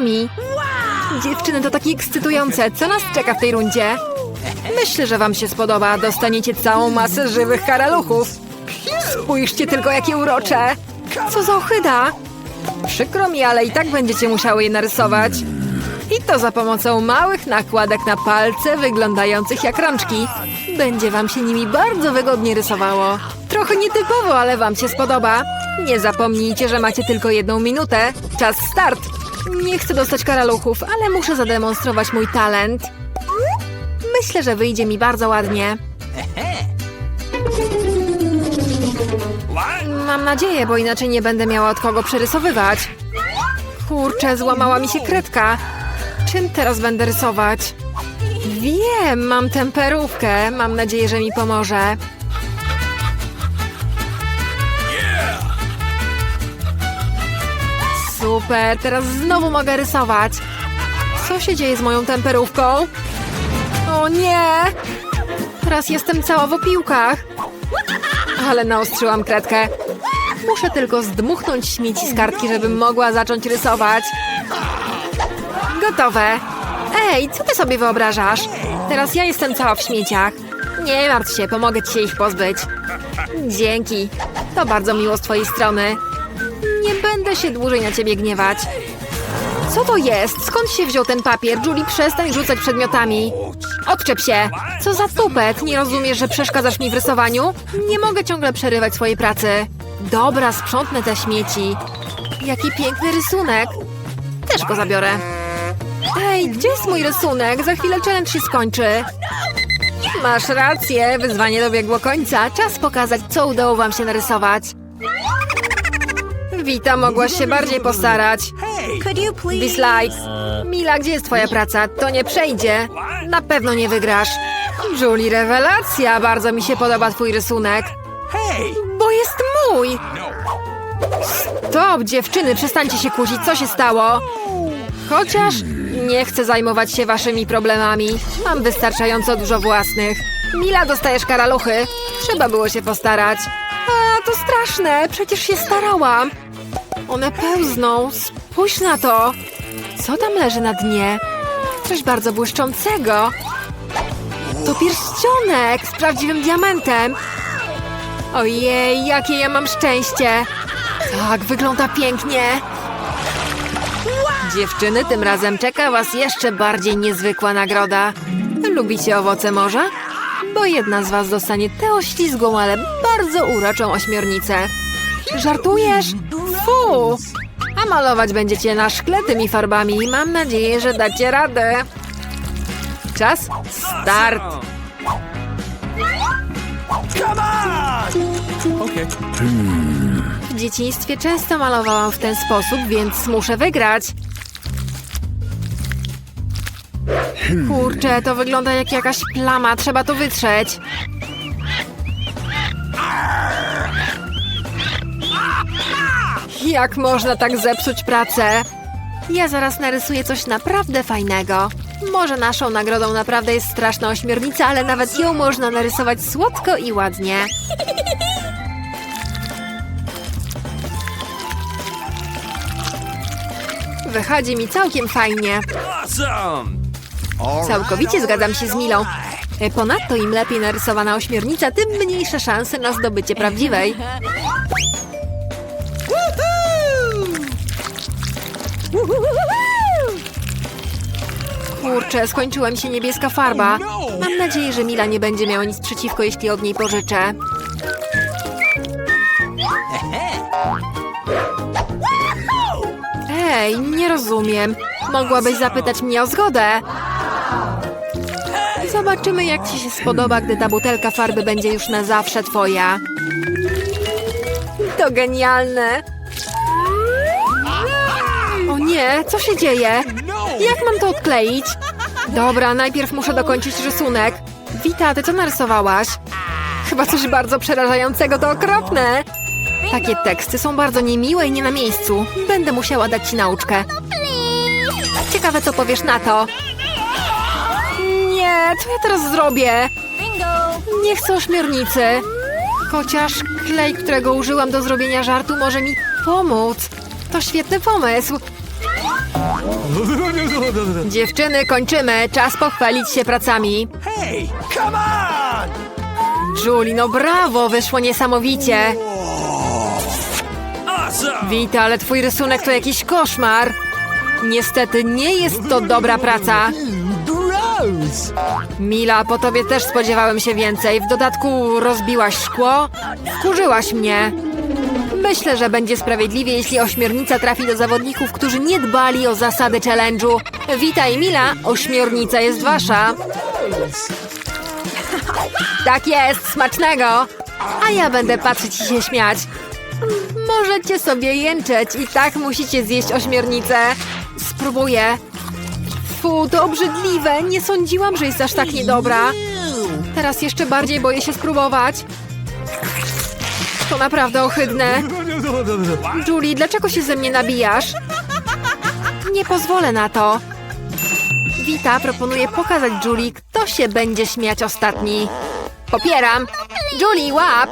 nami. Dziewczyny, to takie ekscytujące. Co nas czeka w tej rundzie? Myślę, że wam się spodoba. Dostaniecie całą masę żywych karaluchów. Spójrzcie tylko, jakie urocze. Co za ochyda. Przykro mi, ale i tak będziecie musiały je narysować. I to za pomocą małych nakładek na palce wyglądających jak rączki. Będzie wam się nimi bardzo wygodnie rysowało. Trochę nietypowo, ale wam się spodoba. Nie zapomnijcie, że macie tylko jedną minutę. Czas start. Nie chcę dostać karaluchów, ale muszę zademonstrować mój talent. Myślę, że wyjdzie mi bardzo ładnie. Mam nadzieję, bo inaczej nie będę miała od kogo przerysowywać. Kurczę, złamała mi się kredka. Czym teraz będę rysować? Wiem, mam temperówkę. Mam nadzieję, że mi pomoże. Super, teraz znowu mogę rysować. Co się dzieje z moją temperówką? O nie! Teraz jestem cała w opiłkach. Ale naostrzyłam kredkę. Muszę tylko zdmuchnąć śmieci z kartki, żebym mogła zacząć rysować. Gotowe. Ej, co ty sobie wyobrażasz? Teraz ja jestem cała w śmieciach. Nie martw się, pomogę ci się ich pozbyć. Dzięki. To bardzo miło z twojej strony. Będę się dłużej na ciebie gniewać. Co to jest? Skąd się wziął ten papier? Julie, przestań rzucać przedmiotami. Odczep się. Co za tupet? Nie rozumiesz, że przeszkadzasz mi w rysowaniu? Nie mogę ciągle przerywać swojej pracy. Dobra, sprzątnę te śmieci. Jaki piękny rysunek. Też go zabiorę. Ej, gdzie jest mój rysunek? Za chwilę challenge się skończy. Masz rację, wyzwanie dobiegło końca. Czas pokazać, co udało wam się narysować. Wita, mogłaś się bardziej postarać. Could you please? Dislike. Mila, gdzie jest twoja praca? To nie przejdzie. Na pewno nie wygrasz. Julie, rewelacja. Bardzo mi się podoba twój rysunek. Bo jest mój. Stop, dziewczyny, przestańcie się kłócić. Co się stało? Chociaż nie chcę zajmować się waszymi problemami. Mam wystarczająco dużo własnych. Mila, dostajesz karaluchy. Trzeba było się postarać. A, to straszne. Przecież się starałam. One pełzną. Spójrz na to. Co tam leży na dnie? Coś bardzo błyszczącego. To pierścionek z prawdziwym diamentem. Ojej, jakie ja mam szczęście. Tak, wygląda pięknie. Dziewczyny, tym razem czeka was jeszcze bardziej niezwykła nagroda. Lubicie owoce morza? Bo jedna z was dostanie tę oślizgłą, ale bardzo uroczą ośmiornicę. Żartujesz? Fu! A malować będziecie na szkle tymi farbami. Mam nadzieję, że dacie radę. Czas start. W dzieciństwie często malowałam w ten sposób, więc muszę wygrać. Kurczę, to wygląda jak jakaś plama. Trzeba to wytrzeć. Jak można tak zepsuć pracę? Ja zaraz narysuję coś naprawdę fajnego. Może naszą nagrodą naprawdę jest straszna ośmiornica, ale nawet ją można narysować słodko i ładnie. Wychodzi mi całkiem fajnie. Całkowicie zgadzam się z Milą. Ponadto im lepiej narysowana ośmiornica, tym mniejsze szanse na zdobycie prawdziwej. Kurczę, skończyła mi się niebieska farba. Mam nadzieję, że Mila nie będzie miała nic przeciwko, jeśli od niej pożyczę. Ej, nie rozumiem. Mogłabyś zapytać mnie o zgodę. Zobaczymy, jak ci się spodoba, gdy ta butelka farby będzie już na zawsze twoja. To genialne. O nie, co się dzieje? Jak mam to odkleić? Dobra, najpierw muszę dokończyć rysunek. Wita, ty co narysowałaś? Chyba coś bardzo przerażającego, to okropne. Takie teksty są bardzo niemiłe i nie na miejscu. Będę musiała dać ci nauczkę. Ciekawe, co powiesz na to. Nie, co ja teraz zrobię? Nie chcę ośmiornicy. Chociaż klej, którego użyłam do zrobienia żartu, może mi pomóc. To świetny pomysł. Dziewczyny, kończymy. Czas pochwalić się pracami. Hey, come on! Julie, no brawo, wyszło niesamowicie. Wita, ale twój rysunek to jakiś koszmar. Niestety nie jest to dobra praca. Mila, po tobie też spodziewałem się więcej. W dodatku rozbiłaś szkło. Wkurzyłaś mnie. Myślę, że będzie sprawiedliwie, jeśli ośmiornica trafi do zawodników, którzy nie dbali o zasady challenge'u. Witaj, Mila. Ośmiornica jest wasza. Tak jest, smacznego. A ja będę patrzeć i się śmiać. Możecie sobie jęczeć i tak musicie zjeść ośmiornicę. Spróbuję. Fu, to obrzydliwe. Nie sądziłam, że jest aż tak niedobra. Teraz jeszcze bardziej boję się spróbować. To naprawdę ohydne. Julie, dlaczego się ze mnie nabijasz? Nie pozwolę na to. Wita proponuje pokazać Julie, kto się będzie śmiać ostatni. Popieram. Julie, łap!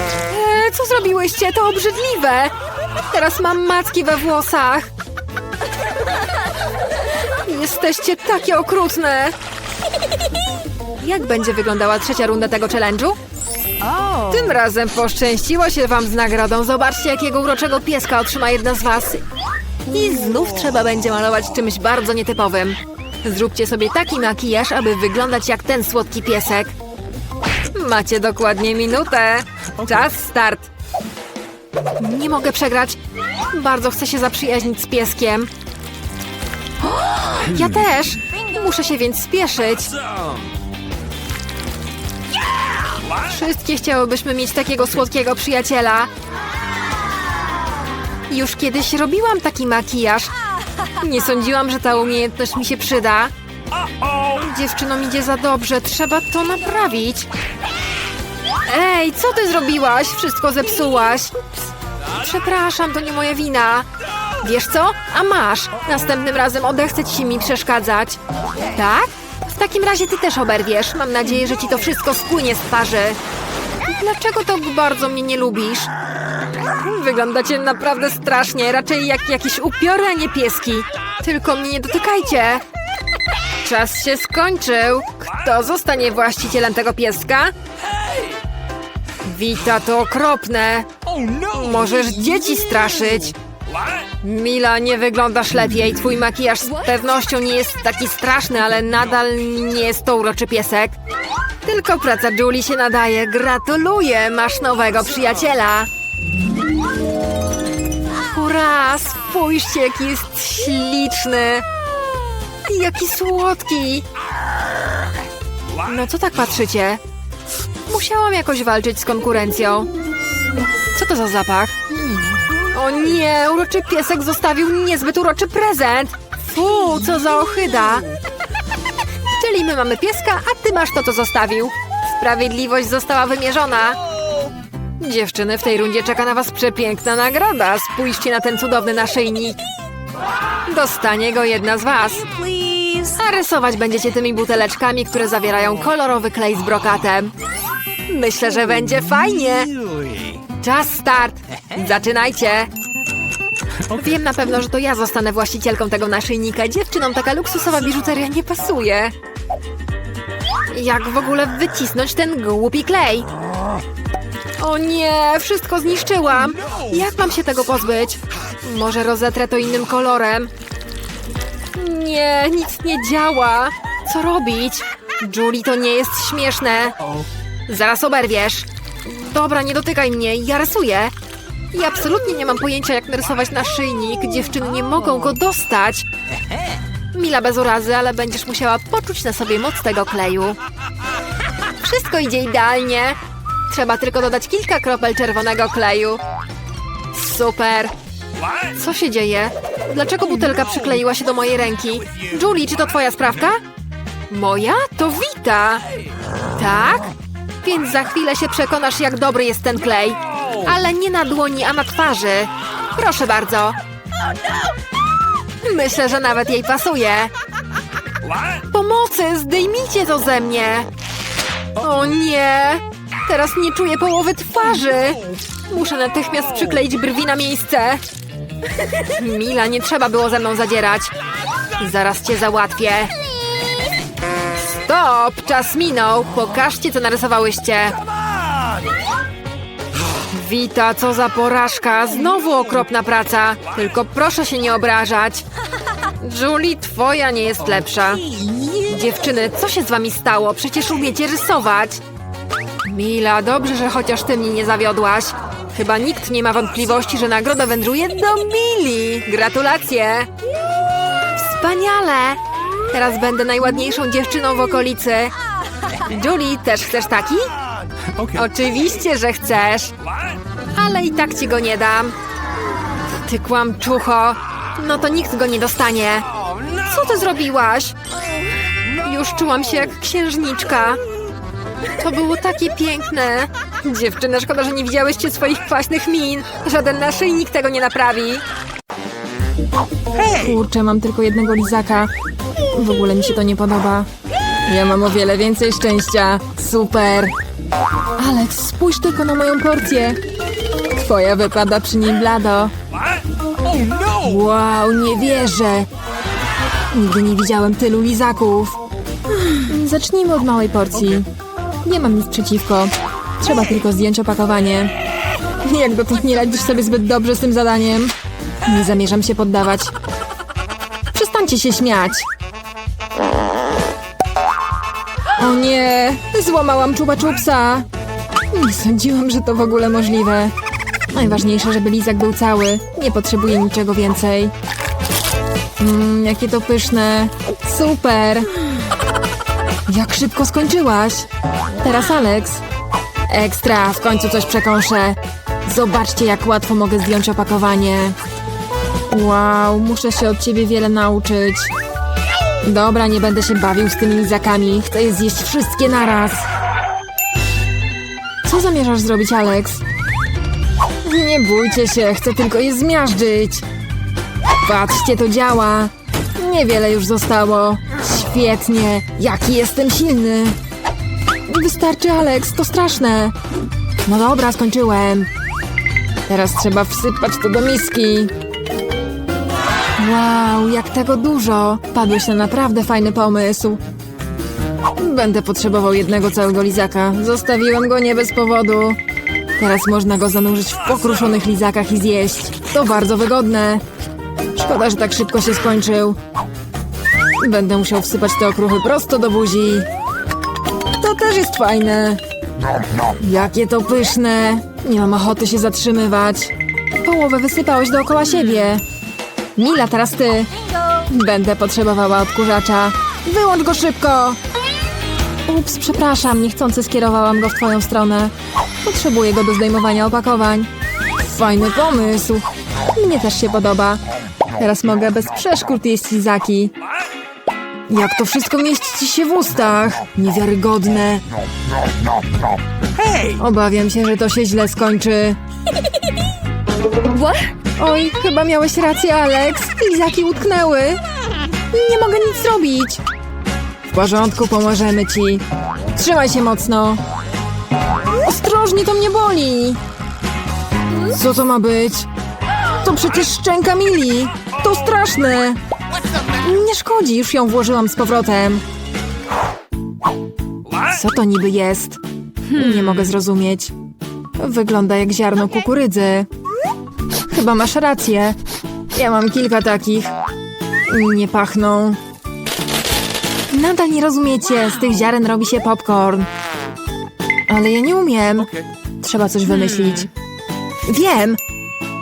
E, co zrobiłyście? To obrzydliwe. Teraz mam macki we włosach. Jesteście takie okrutne. Jak będzie wyglądała trzecia runda tego challenge'u? Oh. Tym razem poszczęściło się wam z nagrodą. Zobaczcie, jakiego uroczego pieska otrzyma jedna z was. I znów trzeba będzie malować czymś bardzo nietypowym. Zróbcie sobie taki makijaż, aby wyglądać jak ten słodki piesek. Macie dokładnie minutę. Czas start. Nie mogę przegrać. Bardzo chcę się zaprzyjaźnić z pieskiem. Ja też. Muszę się więc spieszyć. Wszystkie chciałybyśmy mieć takiego słodkiego przyjaciela. Już kiedyś robiłam taki makijaż. Nie sądziłam, że ta umiejętność mi się przyda. Dziewczynom idzie za dobrze, trzeba to naprawić. Ej, co ty zrobiłaś? Wszystko zepsułaś. Przepraszam, to nie moja wina. Wiesz co? A masz. Następnym razem odechce ci się mi przeszkadzać. Tak? W takim razie ty też oberwiesz. Mam nadzieję, że ci to wszystko spłynie z twarzy. Dlaczego tak bardzo mnie nie lubisz? Wyglądacie naprawdę strasznie, raczej jak jakieś upiory, a nie pieski. Tylko mnie nie dotykajcie. Czas się skończył. Kto zostanie właścicielem tego pieska? Wita, to okropne. Oh no! Możesz dzieci straszyć. Mila, nie wyglądasz lepiej. Twój makijaż z pewnością nie jest taki straszny, ale nadal nie jest to uroczy piesek. Tylko praca Julie się nadaje. Gratuluję, masz nowego przyjaciela. Hurra, spójrzcie, jaki jest śliczny. Jaki słodki. No co tak patrzycie? Musiałam jakoś walczyć z konkurencją. Co to za zapach? O nie, uroczy piesek zostawił niezbyt uroczy prezent. Fu, co za ochyda. Czyli my mamy pieska, a ty masz to, co zostawił. Sprawiedliwość została wymierzona. Dziewczyny, w tej rundzie czeka na was przepiękna nagroda. Spójrzcie na ten cudowny naszyjnik. Dostanie go jedna z was. A rysować będziecie tymi buteleczkami, które zawierają kolorowy klej z brokatem. Myślę, że będzie fajnie. Czas start! Zaczynajcie! Wiem na pewno, że to ja zostanę właścicielką tego naszyjnika. Dziewczynom taka luksusowa biżuteria nie pasuje. Jak w ogóle wycisnąć ten głupi klej? O nie, wszystko zniszczyłam. Jak mam się tego pozbyć? Może rozetrę to innym kolorem? Nie, nic nie działa. Co robić? Julie, to nie jest śmieszne. Zaraz oberwiesz. Dobra, nie dotykaj mnie, ja rysuję. I absolutnie nie mam pojęcia, jak narysować naszyjnik. Dziewczyny nie mogą go dostać. Mila bez urazy, ale będziesz musiała poczuć na sobie moc tego kleju. Wszystko idzie idealnie. Trzeba tylko dodać kilka kropel czerwonego kleju. Super. Co się dzieje? Dlaczego butelka przykleiła się do mojej ręki? Julie, czy to twoja sprawka? Moja? To Wita. Tak? Więc za chwilę się przekonasz, jak dobry jest ten klej. Ale nie na dłoni, a na twarzy. Proszę bardzo. Myślę, że nawet jej pasuje. Pomocy, zdejmijcie to ze mnie. O nie. Teraz nie czuję połowy twarzy. Muszę natychmiast przykleić brwi na miejsce. Mila, nie trzeba było ze mną zadzierać. Zaraz cię załatwię. Stop! Czas minął. Pokażcie, co narysowałyście. Wita, co za porażka. Znowu okropna praca. Tylko proszę się nie obrażać. Julie, twoja nie jest lepsza. Dziewczyny, co się z wami stało? Przecież umiecie rysować. Mila, dobrze, że chociaż ty mnie nie zawiodłaś. Chyba nikt nie ma wątpliwości, że nagroda wędruje do Mili. Gratulacje! Wspaniale! Teraz będę najładniejszą dziewczyną w okolicy. Julie, też chcesz taki? Okay. Oczywiście, że chcesz. Ale i tak ci go nie dam. Ty kłamczucho. No to nikt go nie dostanie. Co ty zrobiłaś? Już czułam się jak księżniczka. To było takie piękne. Dziewczyny, szkoda, że nie widziałyście swoich kwaśnych min. Żaden naszyjnik tego nie naprawi. Kurczę, mam tylko jednego lizaka. W ogóle mi się to nie podoba. Ja mam o wiele więcej szczęścia. Super. Alex, spójrz tylko na moją porcję. Twoja wypada przy niej blado. Wow, nie wierzę. Nigdy nie widziałem tylu lizaków. Zacznijmy od małej porcji. Nie mam nic przeciwko. Trzeba tylko zdjąć opakowanie. Jak dotąd nie radzisz sobie zbyt dobrze z tym zadaniem? Nie zamierzam się poddawać. Przestańcie się śmiać. O nie, złamałam czuba czupsa. Nie sądziłam, że to w ogóle możliwe. Najważniejsze, żeby lizak był cały. Nie potrzebuję niczego więcej. Mmm, jakie to pyszne. Super. Jak szybko skończyłaś. Teraz Alex. Ekstra, w końcu coś przekąszę. Zobaczcie, jak łatwo mogę zdjąć opakowanie. Wow, muszę się od ciebie wiele nauczyć. Dobra, nie będę się bawił z tymi lizakami. Chcę je zjeść wszystkie naraz. Co zamierzasz zrobić, Alex? Nie bójcie się, chcę tylko je zmiażdżyć. Patrzcie, to działa. Niewiele już zostało. Świetnie, jaki jestem silny. Wystarczy, Alex, to straszne. No dobra, skończyłem. Teraz trzeba wsypać to do miski. Wow, jak tego dużo. Padłeś na naprawdę fajny pomysł. Będę potrzebował jednego całego lizaka. Zostawiłem go nie bez powodu. Teraz można go zanurzyć w pokruszonych lizakach i zjeść. To bardzo wygodne. Szkoda, że tak szybko się skończył. Będę musiał wsypać te okruchy prosto do buzi. To też jest fajne. Jakie to pyszne. Nie mam ochoty się zatrzymywać. Połowę wysypałeś dookoła siebie. Mila, teraz ty. Będę potrzebowała odkurzacza. Wyłącz go szybko! Ups, przepraszam, niechcący skierowałam go w twoją stronę. Potrzebuję go do zdejmowania opakowań. Fajny pomysł. Mnie też się podoba. Teraz mogę bez przeszkód jeść lizaki. Jak to wszystko mieści ci się w ustach? Niewiarygodne. Hey! Obawiam się, że to się źle skończy. Oj, chyba miałeś rację, Alex. Lizaki utknęły. Nie mogę nic zrobić. W porządku, pomożemy ci. Trzymaj się mocno. Ostrożnie, to mnie boli. Co to ma być? To przecież szczęka Mili. To straszne. Nie szkodzi, już ją włożyłam z powrotem. Co to niby jest? Nie mogę zrozumieć. Wygląda jak ziarno kukurydzy. Chyba masz rację. Ja mam kilka takich. Nie pachną. Nadal nie rozumiecie, z tych ziaren robi się popcorn. Ale ja nie umiem. Trzeba coś wymyślić. Wiem!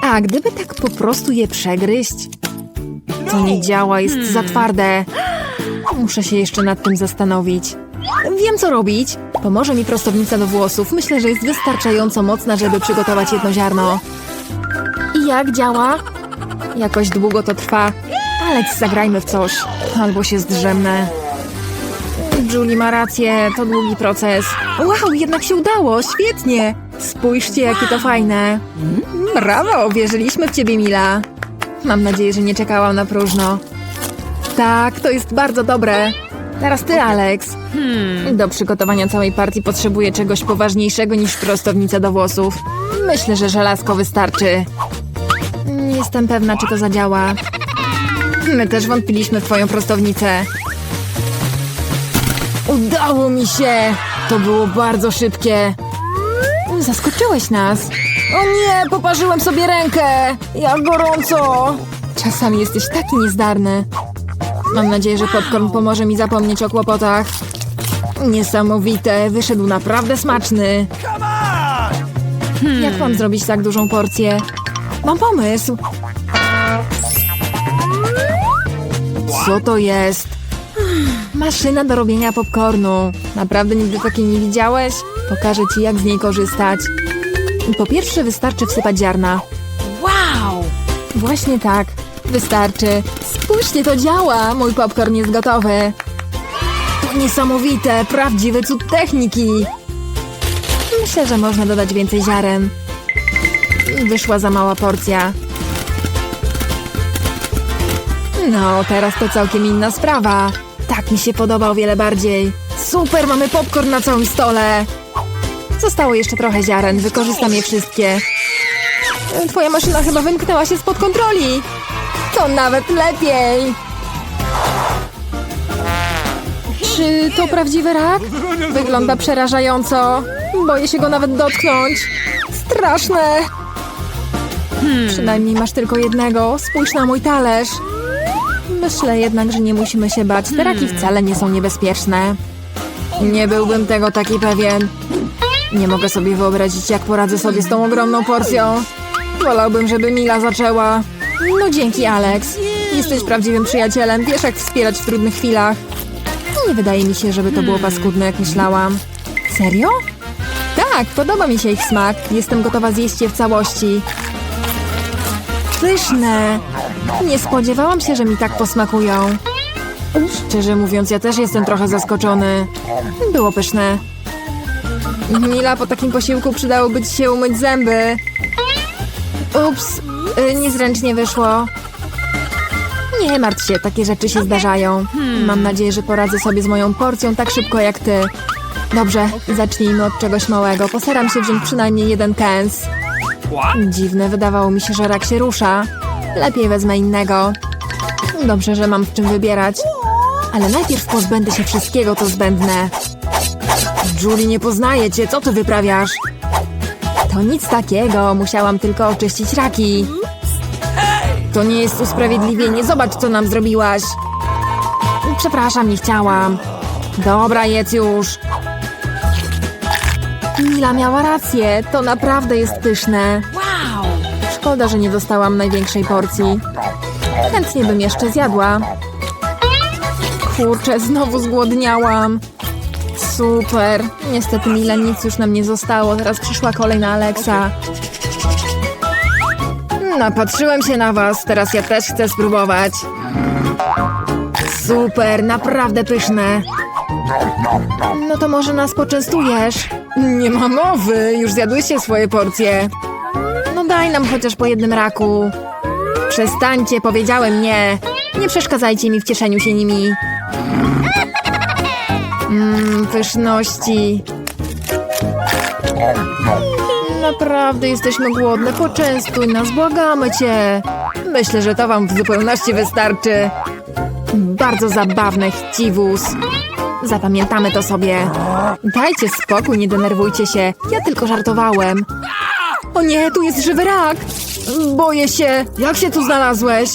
A gdyby tak po prostu je przegryźć? To nie działa, jest za twarde. Muszę się jeszcze nad tym zastanowić. Wiem, co robić. Pomoże mi prostownica do włosów. Myślę, że jest wystarczająco mocna, żeby przygotować jedno ziarno. Jak działa? Jakoś długo to trwa. Alex, zagrajmy w coś. Albo się zdrzemnę. Julie ma rację, to długi proces. Wow, jednak się udało, świetnie. Spójrzcie, jakie to fajne. Brawo, wierzyliśmy w ciebie, Mila. Mam nadzieję, że nie czekałam na próżno. Tak, to jest bardzo dobre. Teraz ty, Alex. Do przygotowania całej partii potrzebuję czegoś poważniejszego niż prostownica do włosów. Myślę, że żelazko wystarczy. Nie jestem pewna, czy to zadziała. My też wątpiliśmy w twoją prostownicę. Udało mi się! To było bardzo szybkie. Zaskoczyłeś nas. O nie, poparzyłem sobie rękę! Jak gorąco! Czasami jesteś taki niezdarny. Mam nadzieję, że popcorn pomoże mi zapomnieć o kłopotach. Niesamowite, wyszedł naprawdę smaczny. Jak mam zrobić tak dużą porcję? Mam pomysł. Co to jest? Maszyna do robienia popcornu. Naprawdę nigdy takiej nie widziałeś? Pokażę ci, jak z niej korzystać. Po pierwsze, wystarczy wsypać ziarna. Wow! Właśnie tak. Wystarczy. Spójrzcie, to działa! Mój popcorn jest gotowy. To niesamowite, prawdziwy cud techniki. Myślę, że można dodać więcej ziaren. Wyszła za mała porcja. No, teraz to całkiem inna sprawa. Tak mi się podoba o wiele bardziej. Super, mamy popcorn na całym stole. Zostało jeszcze trochę ziaren, wykorzystam je wszystkie. Twoja maszyna chyba wymknęła się spod kontroli. To nawet lepiej. Czy to prawdziwy rak? Wygląda przerażająco. Boję się go nawet dotknąć. Straszne. Przynajmniej masz tylko jednego. Spójrz na mój talerz. Myślę jednak, że nie musimy się bać. Te raki wcale nie są niebezpieczne. Nie byłbym tego taki pewien. Nie mogę sobie wyobrazić, jak poradzę sobie z tą ogromną porcją. Wolałbym, żeby Mila zaczęła. No dzięki, Alex. Jesteś prawdziwym przyjacielem. Wiesz, jak wspierać w trudnych chwilach. Nie wydaje mi się, żeby to było paskudne, jak myślałam. Serio? Tak, podoba mi się ich smak. Jestem gotowa zjeść je w całości. Pyszne. Nie spodziewałam się, że mi tak posmakują. Szczerze mówiąc, ja też jestem trochę zaskoczony. Było pyszne. Mila, po takim posiłku przydałoby ci się umyć zęby. Ups, y, niezręcznie wyszło. Nie martw się, takie rzeczy się zdarzają. Mam nadzieję, że poradzę sobie z moją porcją tak szybko jak ty. Dobrze, zacznijmy od czegoś małego. Postaram się wziąć przynajmniej jeden kęs. Dziwne, wydawało mi się, że rak się rusza. Lepiej wezmę innego. Dobrze, że mam w czym wybierać. Ale najpierw pozbędę się wszystkiego, co zbędne. Julie, nie poznaję cię, co tu wyprawiasz? To nic takiego, musiałam tylko oczyścić raki. To nie jest usprawiedliwienie, zobacz, co nam zrobiłaś. Przepraszam, nie chciałam. Dobra, jedz już. Mila miała rację, to naprawdę jest pyszne. Wow! Szkoda, że nie dostałam największej porcji. Chętnie bym jeszcze zjadła. Kurczę, znowu zgłodniałam. Super. Niestety Mila nic już nam nie zostało. Teraz przyszła kolej na Alexa. Napatrzyłem się na was. Teraz ja też chcę spróbować. Super, naprawdę pyszne. No to może nas poczęstujesz? Nie ma mowy. Już zjadłyście swoje porcje. No daj nam chociaż po jednym raku. Przestańcie, powiedziałem nie. Nie przeszkadzajcie mi w cieszeniu się nimi. Mmm, pyszności. Naprawdę jesteśmy głodne. Poczęstuj nas, błagamy cię. Myślę, że to wam w zupełności wystarczy. Bardzo zabawne, chciwus. Zapamiętamy to sobie. Dajcie spokój, nie denerwujcie się. Ja tylko żartowałem. O nie, tu jest żywy rak! Boję się. Jak się tu znalazłeś?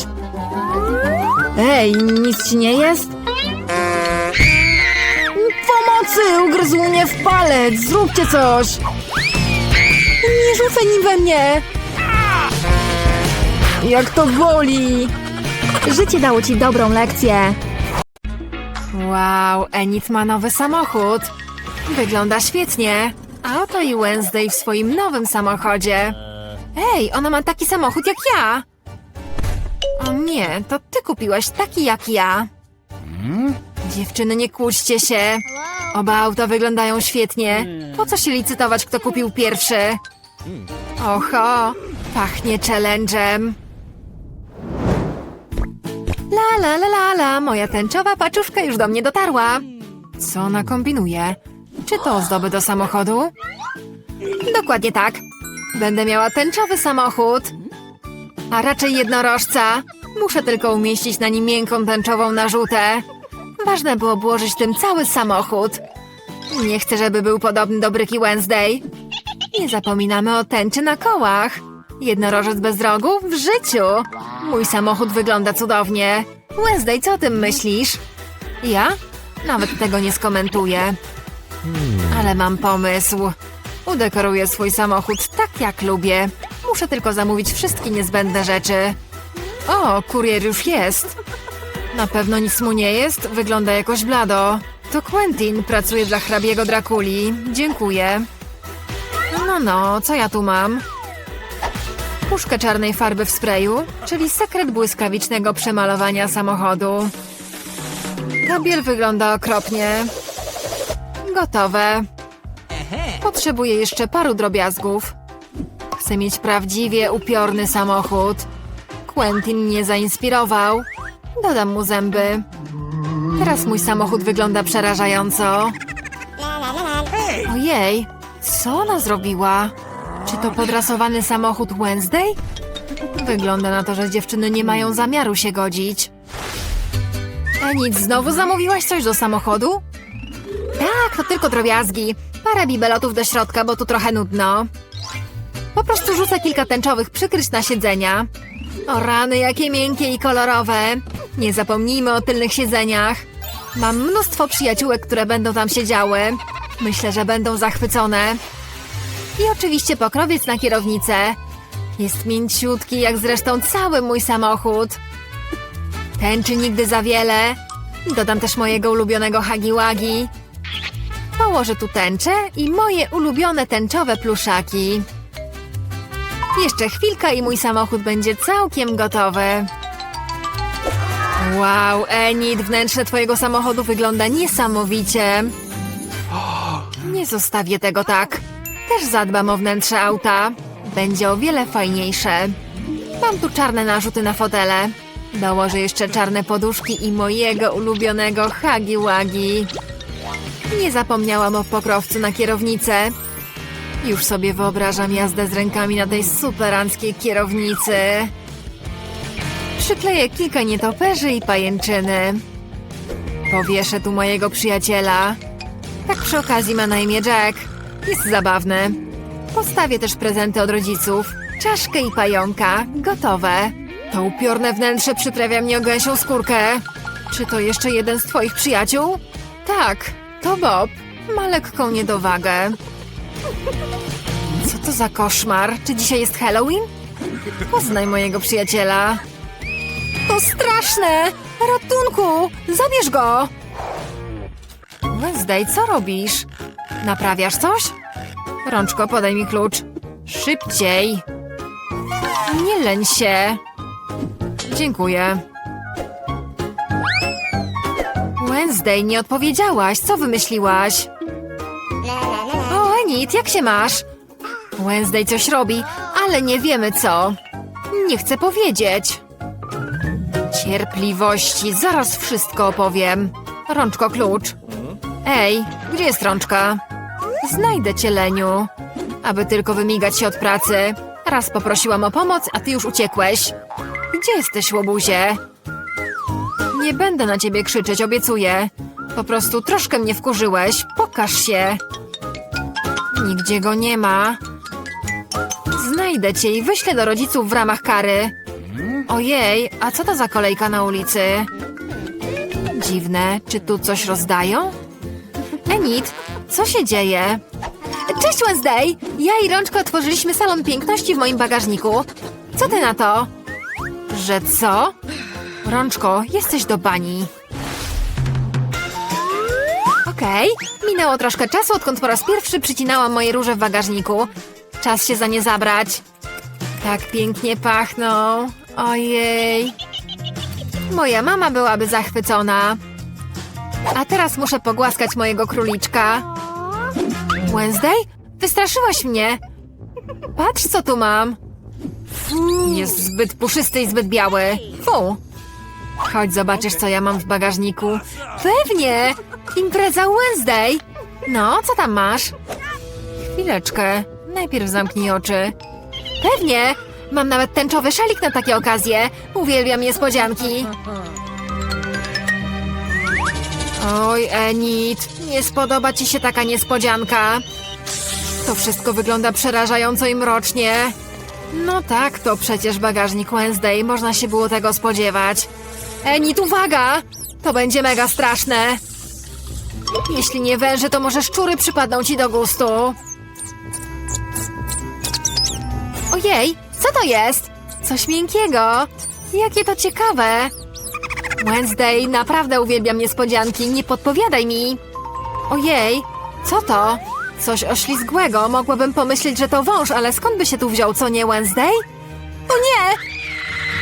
Ej, nic ci nie jest? Pomocy! Ugryzł mnie w palec! Zróbcie coś! Nie rzucaj nim we mnie! Jak to boli! Życie dało ci dobrą lekcję. Wow, Enid ma nowy samochód. Wygląda świetnie. A oto i Wednesday w swoim nowym samochodzie. Ej, ona ma taki samochód jak ja. O nie, to ty kupiłaś taki jak ja. Dziewczyny, nie kłóćcie się. Oba auta wyglądają świetnie. Po co się licytować, kto kupił pierwszy? Oho, pachnie challenge'em. La la la la la, moja tęczowa paczuszka już do mnie dotarła. Co ona kombinuje? Czy to ozdoby do samochodu? Dokładnie tak. Będę miała tęczowy samochód. a raczej jednorożca. Muszę tylko umieścić na nim miękką tęczową narzutę. Ważne było włożyć tym cały samochód. Nie chcę, żeby był podobny do bryki Wednesday. Nie zapominamy o tęczy na kołach. Jednorożec bez rogu? W życiu! Mój samochód wygląda cudownie. Wednesday, co o tym myślisz? Ja? Nawet tego nie skomentuję. Ale mam pomysł. Udekoruję swój samochód tak, jak lubię. Muszę tylko zamówić wszystkie niezbędne rzeczy. O, kurier już jest. Na pewno nic mu nie jest, wygląda jakoś blado. To Quentin, pracuje dla hrabiego Drakuli. Dziękuję. No, no, co ja tu mam? Puszkę czarnej farby w sprayu, czyli sekret błyskawicznego przemalowania samochodu. Ta biel wygląda okropnie. Gotowe. Potrzebuję jeszcze paru drobiazgów. Chcę mieć prawdziwie upiorny samochód. Quentin mnie zainspirował. Dodam mu zęby. Teraz mój samochód wygląda przerażająco. Ojej, co ona zrobiła? Czy to podrasowany samochód Wednesday? Wygląda na to, że dziewczyny nie mają zamiaru się godzić. A nic, znowu zamówiłaś coś do samochodu? Tak, to tylko drobiazgi. Parę bibelotów do środka, bo tu trochę nudno. Po prostu rzucę kilka tęczowych przykryć na siedzenia. O rany, jakie miękkie i kolorowe. Nie zapomnijmy o tylnych siedzeniach. Mam mnóstwo przyjaciółek, które będą tam siedziały. Myślę, że będą zachwycone. I oczywiście pokrowiec na kierownicę. Jest mięciutki, jak zresztą cały mój samochód. Tęczy nigdy za wiele. Dodam też mojego ulubionego hagiłagi. Położę tu tęczę i moje ulubione tęczowe pluszaki. Jeszcze chwilka i mój samochód będzie całkiem gotowy. Wow, Enid, wnętrze twojego samochodu wygląda niesamowicie. Nie zostawię tego tak. Też zadbam o wnętrze auta. Będzie o wiele fajniejsze. Mam tu czarne narzuty na fotele. Dołożę jeszcze czarne poduszki i mojego ulubionego Hagi Wagi. Nie zapomniałam o pokrowcu na kierownicę. Już sobie wyobrażam jazdę z rękami na tej superanckiej kierownicy. Przykleję kilka nietoperzy i pajęczyny. Powieszę tu mojego przyjaciela. Tak przy okazji ma na imię Jack. Jest zabawny. Postawię też prezenty od rodziców. Czaszkę i pająka. Gotowe. To upiorne wnętrze przyprawia mnie o gęsią skórkę. Czy to jeszcze jeden z twoich przyjaciół? Tak, to Bob. Ma lekką niedowagę. Co to za koszmar? Czy dzisiaj jest Halloween? Poznaj mojego przyjaciela. To straszne! Ratunku! Zabierz go! Wednesday, co robisz? Naprawiasz coś? Rączko, podaj mi klucz. Szybciej! Nie leń się! Dziękuję. Wednesday, nie odpowiedziałaś. Co wymyśliłaś? O, Enid, jak się masz? Wednesday coś robi, ale nie wiemy co. Nie chcę powiedzieć. Cierpliwości, zaraz wszystko opowiem. Rączko, klucz. Ej, gdzie jest rączka? Znajdę cię, Leniu. Aby tylko wymigać się od pracy. Raz poprosiłam o pomoc, a ty już uciekłeś. Gdzie jesteś, łobuzie? Nie będę na ciebie krzyczeć, obiecuję. Po prostu troszkę mnie wkurzyłeś. Pokaż się. Nigdzie go nie ma. Znajdę cię i wyślę do rodziców w ramach kary. Ojej, a co to za kolejka na ulicy? Dziwne, czy tu coś rozdają? Enid, co się dzieje? Cześć Wednesday! Ja i Rączko otworzyliśmy salon piękności w moim bagażniku. Co ty na to? Że co? Rączko, jesteś do bani. Okej, minęło troszkę czasu, odkąd po raz pierwszy przycinałam moje róże w bagażniku. Czas się za nie zabrać. Tak pięknie pachną. Ojej. Moja mama byłaby zachwycona. A teraz muszę pogłaskać mojego króliczka. Wednesday? Wystraszyłaś mnie. Patrz, co tu mam. Jest zbyt puszysty i zbyt biały. Fu. Chodź, zobaczysz, co ja mam w bagażniku. Pewnie! Impreza Wednesday! No, co tam masz? Chwileczkę. Najpierw zamknij oczy. Pewnie! Mam nawet tęczowy szalik na takie okazje. Uwielbiam niespodzianki. Oj, Enid, nie spodoba ci się taka niespodzianka. To wszystko wygląda przerażająco i mrocznie. No tak, to przecież bagażnik Wednesday, można się było tego spodziewać. Enid, uwaga! To będzie mega straszne. Jeśli nie węże, to może szczury przypadną ci do gustu. Ojej, co to jest? Coś miękkiego. Jakie to ciekawe. Wednesday, naprawdę uwielbiam niespodzianki, nie podpowiadaj mi. Ojej, co to? Coś oślizgłego, mogłabym pomyśleć, że to wąż, ale skąd by się tu wziął, co nie Wednesday? O nie!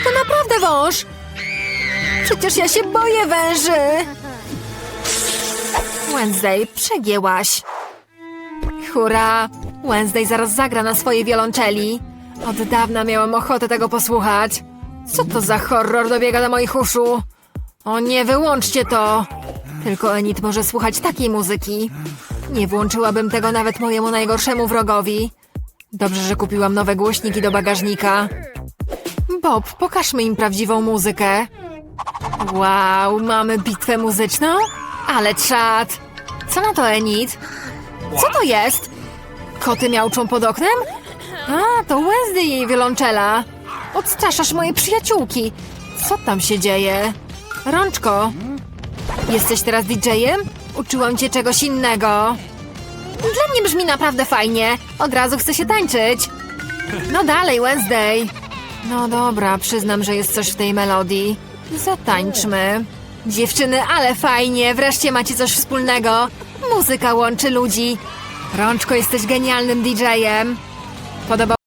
To naprawdę wąż! Przecież ja się boję węży! Wednesday, przegięłaś. Hurra! Wednesday zaraz zagra na swojej wiolonczeli. Od dawna miałam ochotę tego posłuchać. Co to za horror dobiega do moich uszu? O nie, wyłączcie to! Tylko Enid może słuchać takiej muzyki. Nie włączyłabym tego nawet mojemu najgorszemu wrogowi. Dobrze, że kupiłam nowe głośniki do bagażnika. Bob, pokażmy im prawdziwą muzykę. Wow, mamy bitwę muzyczną? Ale czad! Co na to, Enid? Co to jest? Koty miauczą pod oknem? A, to Wednesday jej wiolonczela. Odstraszasz moje przyjaciółki. Co tam się dzieje? Rączko, jesteś teraz DJ-em? Uczyłam cię czegoś innego. Dla mnie brzmi naprawdę fajnie. Od razu chcę się tańczyć. No dalej, Wednesday. No dobra, przyznam, że jest coś w tej melodii. Zatańczmy. Dziewczyny, ale fajnie, wreszcie macie coś wspólnego. Muzyka łączy ludzi. Rączko, jesteś genialnym DJ-em. Podobał